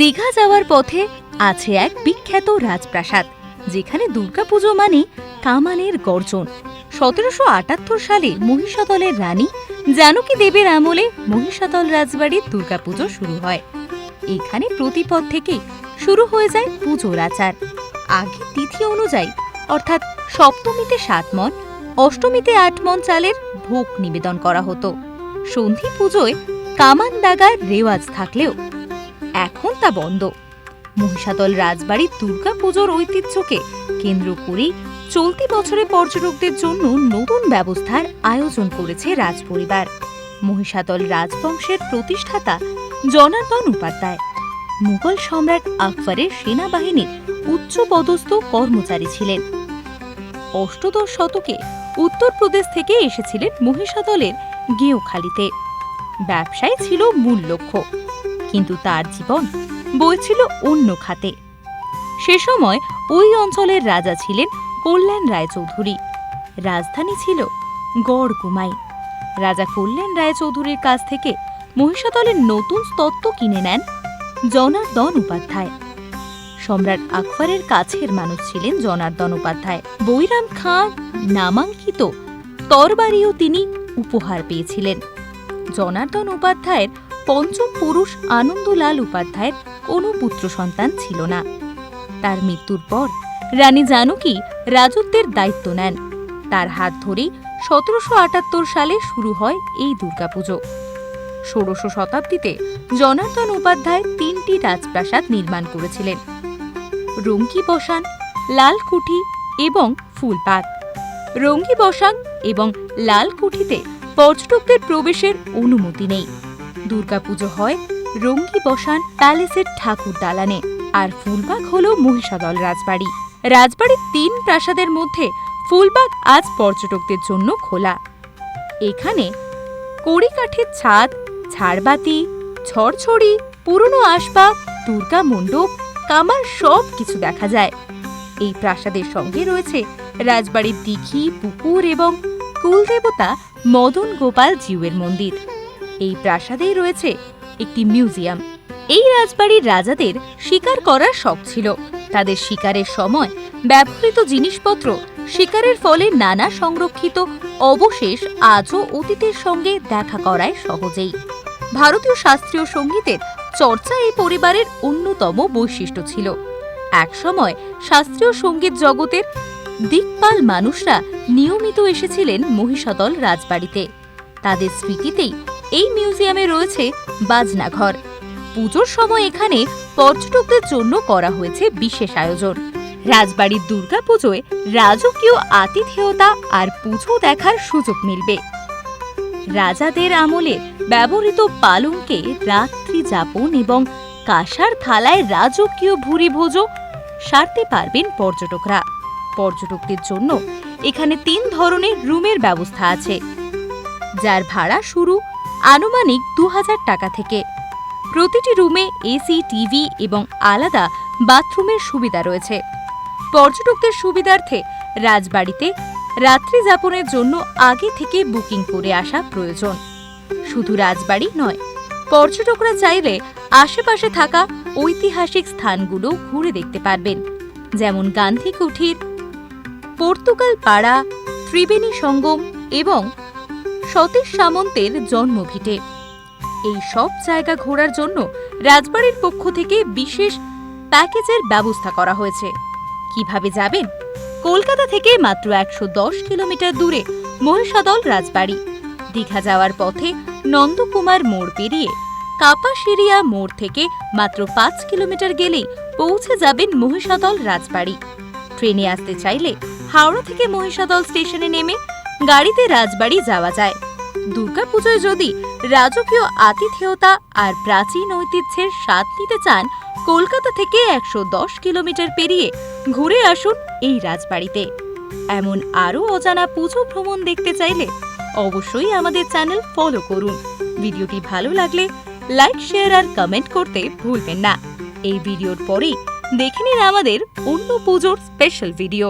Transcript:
দীঘা যাওয়ার পথে আছে এক বিখ্যাত রাজপ্রাসাদ, যেখানে দুর্গাপুজো মানে কামানের গর্জন। সতেরোশো আটাত্তর সালে মহিষাদলের রানী জানকী দেবের আমলে মহিষাদল রাজবাড়ির দুর্গাপুজো শুরু হয়। এখানে প্রতিপদ থেকে শুরু হয়ে যায় পুজোর আচার। আগে তিথি অনুযায়ী, অর্থাৎ সপ্তমীতে সাত মন, অষ্টমীতে আট মন চালের ভোগ নিবেদন করা হতো। সন্ধি পুজোয় কামান দাগার রেওয়াজ থাকলেও এখন তা বন্ধ। মহিষাদল রাজবাড়ির দুর্গা পুজোর ঐতিহ্যকে কেন্দ্র করে চলতি বছরে পর্যটকদের জন্য নতুন ব্যবস্থার আয়োজন করেছে রাজপরিবার। মহিষাদল রাজবংশের প্রতিষ্ঠাতা জনার্দন উপাধ্যায়। মুঘল সম্রাট আকবরের সেনাবাহিনীর উচ্চপদস্থ কর্মচারী ছিলেন। অষ্টদশ শতকে উত্তরপ্রদেশ থেকে এসেছিলেন মহিষাদলের গেঁওখালিতে। ব্যবসায় ছিল মূল লক্ষ্য। কিন্তু তার জীবন বইছিল অন্য খাতে। সে সময় ওই অঞ্চলের রাজা ছিলেন কল্যাণ রায়চৌধুরী। রাজধানী ছিল গড়গুমাই রাজা কল্যাণ রায়চৌধুরীর কাছ থেকে মহিষাদলের নতুন তত্ত্ব কিনে নেন জনার্দন উপাধ্যায়। সম্রাট আকবরের কাছের মানুষ ছিলেন জনার্দন উপাধ্যায়। বৈরাম খাঁ নামাঙ্কিত তরবারিও তিনি উপহার পেয়েছিলেন। জনার্দন উপাধ্যায়ের পঞ্চম পুরুষ আনন্দলাল উপাধ্যায়ের কোনো পুত্র সন্তান ছিল না। তার মৃত্যুর পর রানী জানকী রাজত্বের দায়িত্ব নেন। তার হাত ধরেই সতেরোশো আটাত্তর সালে শুরু হয় এই দুর্গাপুজো। ষোড়শ শতাব্দীতে জনার্দন উপাধ্যায় তিনটি রাজপ্রাসাদ নির্মাণ করেছিলেন। রঙ্গি বসান লালকুঠি এবং ফুলবাগ রঙ্গি বসান এবং লালকুঠিতে পর্যটকদের প্রবেশের অনুমতি নেই। দুর্গাপুজো হয় রঙ্গি বসান প্যালেসের ঠাকুর দালানে আর ফুলবাগ হল মহিষাদল রাজবাড়ি। রাজবাড়ির তিন প্রাসাদের মধ্যে ফুলবাগ আজ পর্যটকদের জন্য খোলা। এখানে কড়িকাঠের ছাদ, ঝাড়বাতি ছড়ছড়ি পুরনো আসবাব, দুর্গা মণ্ডপ, কামার সব কিছু দেখা যায়। এই প্রাসাদের সঙ্গে রয়েছে রাজবাড়ির দিঘি, পুকুর এবং কুলদেবতা মদন গোপাল জিউয়ের মন্দির। এই প্রাসাদেই রয়েছে একটি মিউজিয়াম। এই রাজবাড়ির রাজাদের শিকার করার শখ ছিল। তাদের শিকারের সময় ব্যবহৃত জিনিসপত্র শিকারের ফলে নানা সংরক্ষিত অবশেষ আজও অতীতের সঙ্গে দেখা করায় সহজেই। ভারতীয় শাস্ত্রীয় সঙ্গীতের চর্চা এই পরিবারের অন্যতম বৈশিষ্ট্য ছিল। একসময় শাস্ত্রীয় সংগীত জগতের দিকপাল মানুষরা নিয়মিত এসেছিলেন মহিষাদল রাজবাড়িতে। তাদের স্মৃতিতেই এই মিউজিয়ামে রয়েছে বাজনাঘর পুজোর সময় এখানে পর্যটকদের জন্য করা হয়েছে বিশেষ আয়োজন। রাজবাড়ির দুর্গাপুজোয় রাজকীয় আতিথেয়তা আর পুজো দেখার সুযোগ মিলবে। রাজাদের আমলে ব্যবহৃত পালঙ্কে রাত্রি যাপন এবং কাঁসার থালায় রাজকীয় ভুরি ভোজও সারতে পারবেন পর্যটকরা। পর্যটকদের জন্য এখানে তিন ধরনের রুমের ব্যবস্থা আছে। যার ভাড়া শুরু আনুমানিক দু হাজার টাকা থেকে। প্রতিটি রুমে এসি, টিভি এবং আলাদা বাথরুমের সুবিধা রয়েছে। পর্যটকদের সুবিধার্থে রাজবাড়িতে রাত্রি যাপনের জন্য আগে থেকে বুকিং করে আসা প্রয়োজন। শুধু রাজবাড়ি নয়, পর্যটকরা চাইলে আশেপাশে থাকা ঐতিহাসিক স্থানগুলো ঘুরে দেখতে পারবেন। যেমন গান্ধী কুঠির, পর্তুগাল পাড়া, ত্রিবেণী সঙ্গম এবং সতীশ সামন্তের জন্মভিটে। এই সব জায়গা ঘোরার জন্য রাজবাড়ির পক্ষ থেকে বিশেষ প্যাকেজের ব্যবস্থা করা হয়েছে। কীভাবে যাবেন? কলকাতা থেকে মাত্র একশো দশ কিলোমিটার দূরে মহিষাদল রাজবাড়ি। দীঘা যাওয়ার পথে নন্দকুমার মোড় পেরিয়ে কাপাসিরিয়া মোড় থেকে মাত্র পাঁচ কিলোমিটার গেলেই পৌঁছে যাবেন মহিষাদল রাজবাড়ি। ট্রেনে আসতে চাইলে হাওড়া থেকে মহিষাদল স্টেশনে নেমে গাড়িতে রাজবাড়ি যাওয়া যায়। দুর্গাপুজোয় যদি রাজকীয় আতিথেয়তা আর প্রাচীন ঐতিহ্যের স্বাদ নিতে চান, কলকাতা থেকে একশো দশ কিলোমিটার পেরিয়ে ঘুরে আসুন এই রাজবাড়িতে। এমন আরও অজানা পুজো ভ্রমণ দেখতে চাইলে অবশ্যই আমাদের চ্যানেল ফলো করুন। ভিডিওটি ভালো লাগলে লাইক, শেয়ার আর কমেন্ট করতে ভুলবেন না। এই ভিডিওর পরেই দেখে নিন আমাদের অন্য পুজোর স্পেশাল ভিডিও।